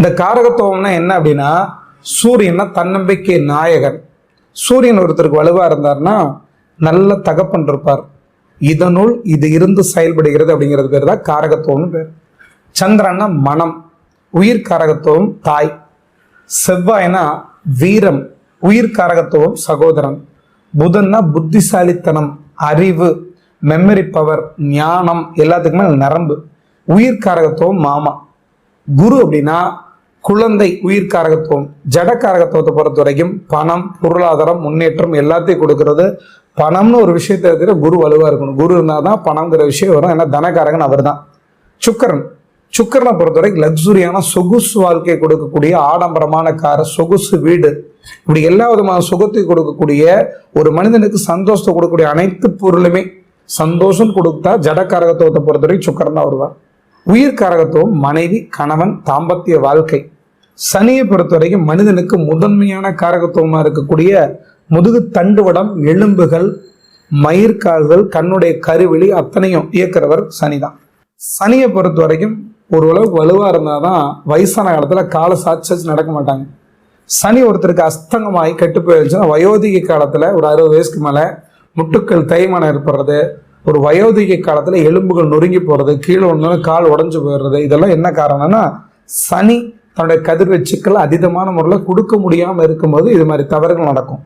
இந்த காரகத்துவம்னா என்ன அப்படின்னா சூரியன்னா தன்னம்பிக்கை நாயகன். சூரியன் ஒருத்தருக்கு வலுவாக இருந்தார்னா நல்ல தகப்பன் இருப்பார். இதனுள் இது இருந்து செயல்படுகிறது அப்படிங்கிறது பேர் தான் காரகத்துவம்னு பேர். சந்திரன்னா மனம் உயிர் காரகத்துவம் தாய். செவ்வாய்னா வீரம் உயிர் காரகத்துவம் சகோதரன். புதன்னா புத்திசாலித்தனம் அறிவு மெமரி பவர் ஞானம் எல்லாத்துக்குமே நரம்பு. உயிர் காரகத்துவம் மாமா. குரு அப்படின்னா குழந்தை உயிர் ஜடக்காரகத்துவத்தை ஜட பொறுத்த வரைக்கும் பணம் பொருளாதாரம் முன்னேற்றம் எல்லாத்தையும் கொடுக்கறது. பணம்னு ஒரு விஷயத்தை இருக்கிற குரு வலுவாக இருக்கணும். குரு இருந்தால் தான் பணங்கிற விஷயம் வரும். ஏன்னா தனகாரகன் அவர் தான் சுக்கரன். சுக்கரனை பொறுத்தவரைக்கும் லக்ஸுரியான சொகுசு வாழ்க்கையை கொடுக்கக்கூடிய ஆடம்பரமான கார சொகுசு வீடு. இப்படி எல்லா விதமான சுகத்தை கொடுக்கக்கூடிய ஒரு மனிதனுக்கு சந்தோஷத்தை கொடுக்கக்கூடிய அனைத்து பொருளுமே சந்தோஷம் கொடுத்தா ஜடக்காரகத்துவத்தை பொறுத்தவரைக்கும் சுக்கரன் தான் வருவார். உயிர் காரகத்துவம் மனைவி கணவன் தாம்பத்திய வாழ்க்கை. சனியை பொறுத்த வரைக்கும் மனிதனுக்கு முதன்மையான காரகத்துவமாக இருக்கக்கூடிய முதுகு தண்டுவடம் எலும்புகள் மயிர்கால்கள் கண்ணுடைய கருவிழி அத்தனையும் இயக்குறவர் சனிதான். சனியை பொறுத்த வரைக்கும் ஓரளவுக்கு இருந்தால் தான் வயசான காலத்தில் கால சாட்சி நடக்க மாட்டாங்க. சனி ஒருத்தருக்கு அஸ்தங்கமாகி கெட்டு போயிருச்சுன்னா வயோதிக காலத்தில் ஒரு அறுபது வயசுக்கு மேலே முட்டுக்கள் தேய்மானம் ஏற்படுறது ஒரு வயோதிக காலத்தில் எலும்புகள் நொறுங்கி போகிறது கீழே ஒன்று கால் உடஞ்சி போயிடுறது இதெல்லாம் என்ன காரணம்னா சனி தன்னுடைய கதிர்வச்சுக்கள் அதீதமான முறையில் கொடுக்க முடியாமல் இருக்கும்போது இது மாதிரி தவறுகள் நடக்கும்.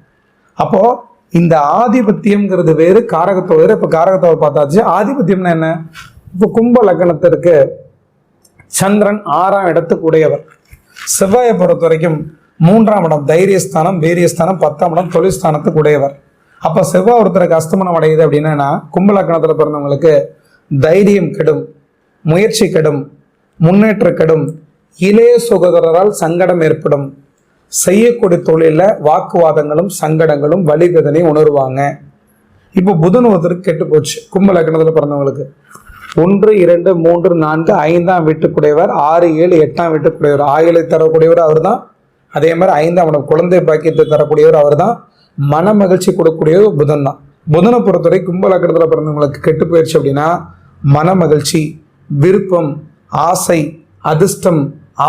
அப்போது இந்த ஆதிபத்தியம்ங்கிறது வேறு காரகத்துவம் வேறு இப்போ காரகத்துவம் பார்த்தாச்சு. ஆதிபத்தியம்னா என்ன? இப்போ கும்ப லக்னத்திற்கு சந்திரன் ஆறாம் இடத்துக்கு உடையவர் செவ்வாயை பொறுத்த வரைக்கும் மூன்றாம் இடம் தைரியஸ்தானம் வீரியஸ்தானம் பத்தாம் இடம் தொழில்ஸ்தானத்துக்கு உடையவர் அப்போ செவ்வாய் ஒருத்தருக்கு அஸ்தமனம் அடையுது அப்படின்னா கும்பலக்கணத்தில் பிறந்தவங்களுக்கு தைரியம் கெடும் முயற்சி கெடும் முன்னேற்ற கெடும் இளைய சகோதரரால் சங்கடம் ஏற்படும். செய்யக்கூடிய தொழிலில் வாக்குவாதங்களும் சங்கடங்களும் வலிவேதனையும் உணர்வாங்க. இப்போ புதன் ஒருத்தருக்கு கெட்டு போச்சு கும்பலக்கணத்தில் பிறந்தவங்களுக்கு. ஒன்று இரண்டு மூன்று நான்கு ஐந்தாம் வீட்டுக்குடையவர் ஆறு ஏழு எட்டாம் வீட்டுக்குடையவர். ஆயுளை தரக்கூடியவர் அவர் தான் அதே மாதிரி ஐந்தாம் குழந்தை பாக்கியத்தை தரக்கூடியவர் அவர்தான். மன மகிழ்ச்சி கொடுக்கக்கூடியவர் புதன் தான். புதனை பொறுத்தவரை கும்பலக்கணத்தில் பிறந்தவங்களுக்கு கெட்டு போயிடுச்சு அப்படின்னா மன மகிழ்ச்சி விருப்பம் ஆசை அதிர்ஷ்டம்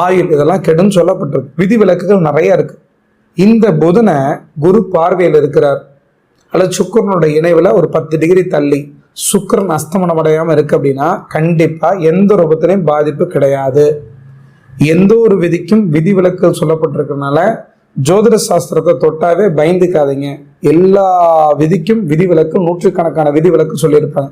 ஆயுள் இதெல்லாம் கெடுன்னு சொல்லப்பட்டிருக்கு. விதி விலக்குகள் நிறைய இருக்கு. இந்த புதனை குரு பார்வையில் இருக்கிறார். அல்லது சுக்கரனுடைய இணைவில் ஒரு பத்து டிகிரி தள்ளி சுக்கரன் அஸ்தமனம் அடையாமல் இருக்கு அப்படின்னா கண்டிப்பாக எந்த ரூபத்திலையும் பாதிப்பு கிடையாது. எந்த ஒரு விதிக்கும் விதி விலக்குகள் சொல்லப்பட்டிருக்கிறதுனால ஜோதிட சாஸ்திரத்தை தொட்டாவே பயந்துக்காதீங்க. எல்லா விதிக்கும் விதிவிலக்கும் நூற்றுக்கணக்கான விதி விலக்கு சொல்லியிருப்பாங்க.